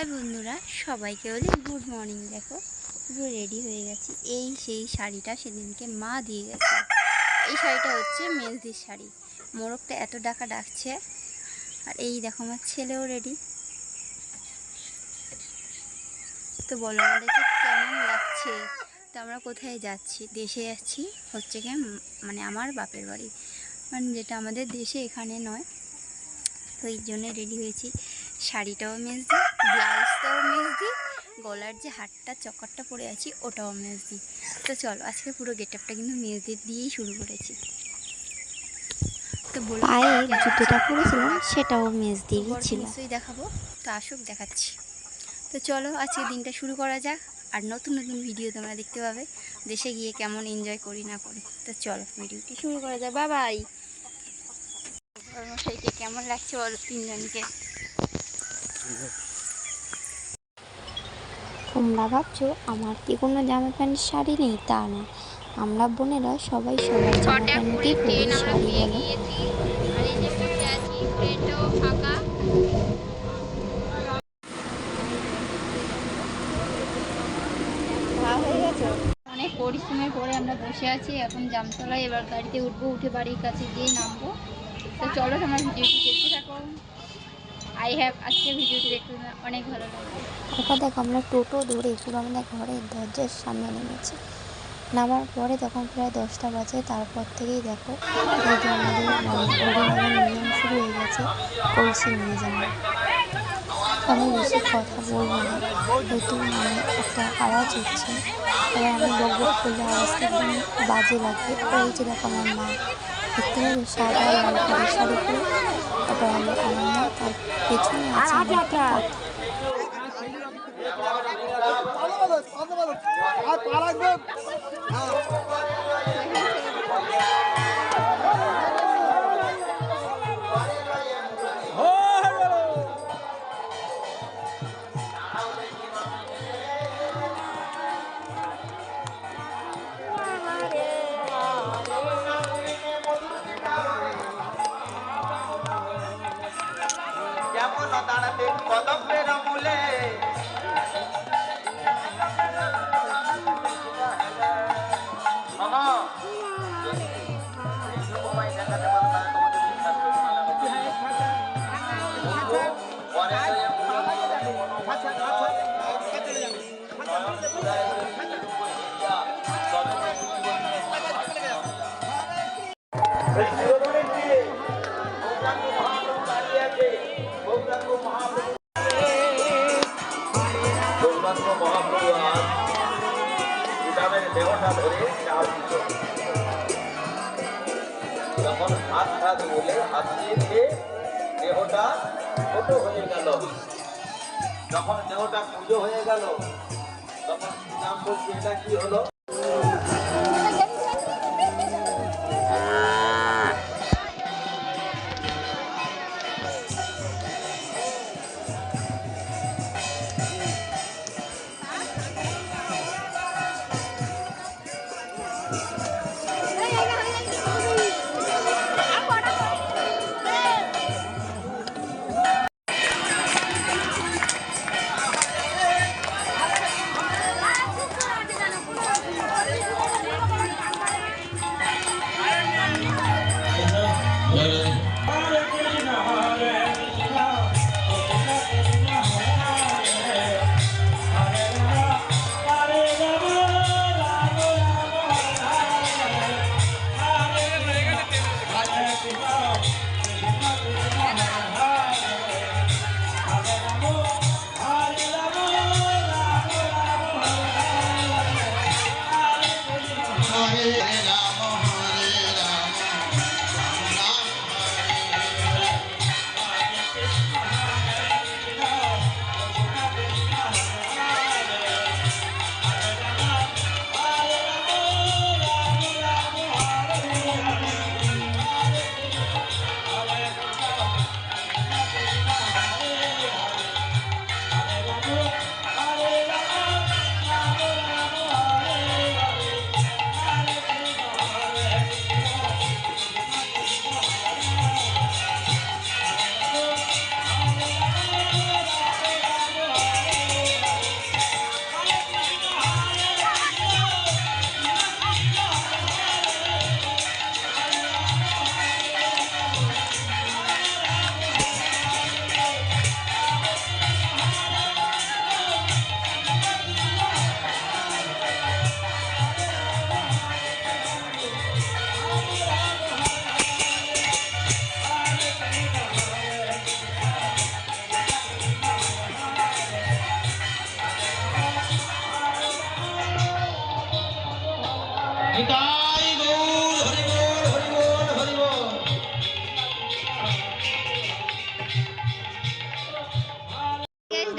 High বন্ধুরা, সবাইকে বলি গুড মর্নিং দেখো, পুরো রেডি হয়ে গেছি। এই সেই শাড়িটা সেদিনকে মা দিয়ে গেছে। এই শাড়িটা হচ্ছে মেজদির শাড়ি। মোরগটা এত ডাকা ডাকছে। আর এই দেখো, আমার ছেলেও রেডি তো বলো আমাদেরকে কেমন লাগছে? তো আমরা কোথায় যাচ্ছি? দেশে যাচ্ছি হচ্ছে কি মানে আমার বাপের বাড়ি। মানে যেটা আমাদের দেশে এখানে নয়। তো এই জন্য রেডি হয়েছি। শাড়িটাও মেজদি ব্লাউজটাও মেজদি গলার যে হাটটা চকরটা পরে আছি ওটাও মেজদি তো চলো আজকে পুরো গেট আপটা কিন্তু মেজদি দিয়েই শুরু করেছি। তো বলব পায়ে জুতোটা পরেছিলাম সেটাও মেজ দিয়ে বরকে নিশ্চয়ই দেখাবো। তো আসুক দেখাচ্ছি। তো চলো আজকে দিনটা শুরু করা যাক। আর নতুন নতুন ভিডিও তোমরা দেখতে পাবে দেশে গিয়ে কেমন এনজয় করি না করি। তো চলো ভিডিওটি শুরু করা যাক। বাবাই! মশাইকে কেমন লাগছে বলো তিনজনকে? তোমরা ভাবছ আমার কি কোনো জামা প্যান্ট শাড়ি নেই? তা না। আমরা বোনেরা সবাই সবার জামা প্যান্টই পরি শাড়ি বলো। গিয়েছি আর এই যে বসে আছি ট্রেনটাও ফাঁকা। অনেক পরিশ্রমের পরে আমরা বসে আছি এখন জামতলায় এবার গাড়িতে উঠবো উঠে বাড়ির কাছে গিয়ে নামবো। তো চলো তোমার ভিডিওটি দেখতে থাকো। আই হ্যাভ আজকে ভিডিওটি দেখতে অনেক ভালো লাগবে। তারপর দেখো, আমরা টোটো ধরে পুরো আমাদের ঘরের দরজার সামনে নেমেছি নামার পরে তখন প্রায় দশটা বাজে, তারপর থেকেই দেখো যে আমাদের হরিনামের নিয়ম শুরু হয়ে গেছে, কলসি নিয়ে যাওয়া। আমি বেশি কথা বলব না যেহেতু মানে একটা আওয়াজ হচ্ছে। এবার আমি বক বক করলে আওয়াজটা একদম বাজে লাগবে। ওই যে দেখো আমার মা। দেখতে পাবে সাদা লাল করে শাড়ি পরে তারপর আমি আনন্দ তার পেছনে আছে। হাত দিয়ে দিয়ে দেহটা ছোট হয়ে গেল। যখন দেহটা পুজো হয়ে গেল, তখন নাম বলছি? এটা কি হলো?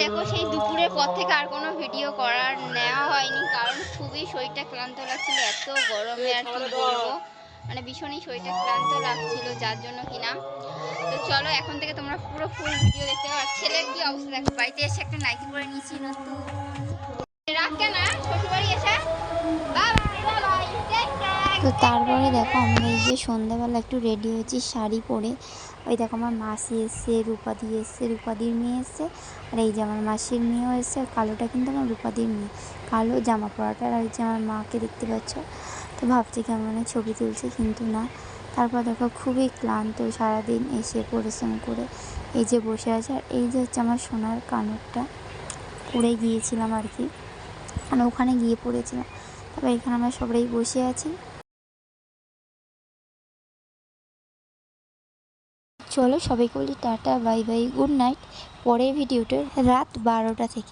দেখো, সেই দুপুরের পর থেকে আর কোনো ভিডিও করার নেওয়া হয়নি, কারণ খুবই শরীরটা ক্লান্ত লাগছিল, এত গরমে আর কি বলব? মানে ভীষণই শরীরটা ক্লান্ত লাগছিল, যার জন্য কিনা। তো চলো, এখন থেকে তোমরা পুরো ফুল ভিডিও দেখতে পাবে আর ছেলের কি অবস্থা দেখো, বাড়িতে এসে একটা নাইটি পরে নিয়েছি, নতুন। রাখ কেন শ্বশুরবাড়ি এসে? বাই তো তারপরে দেখো আমরা এই যে সন্ধ্যাবেলা একটু রেডি হয়েছি, শাড়ি পরে। ওই দেখো আমার মাসি এসছে, রূপাদি এসছে, রূপাদির মেয়ে এসছে, আর এই যে আমার মাসির মেয়েও এসছে, আর কালোটা কিন্তু আমার রূপাদির মেয়ে। কালো জামা পরাটা আর এই যে আমার মাকে দেখতে পাচ্ছ। তো ভাবছি কেমন ছবি তুলছে, কিন্তু না। তারপর দেখো খুবই ক্লান্ত, সারাদিন এসে পরিশ্রম করে এই যে বসে আছে, আর এই যে হচ্ছে আমার সোনার কানরটা। পরে গিয়েছিলাম আর কি। মানে ওখানে গিয়ে পড়েছিলাম। তারপর এখানে আমরা সবাই বসে আছি। চলো সবাইকে বলি tata bye bye good night. পরের ভিডিওটা রাত বারোটা থেকে।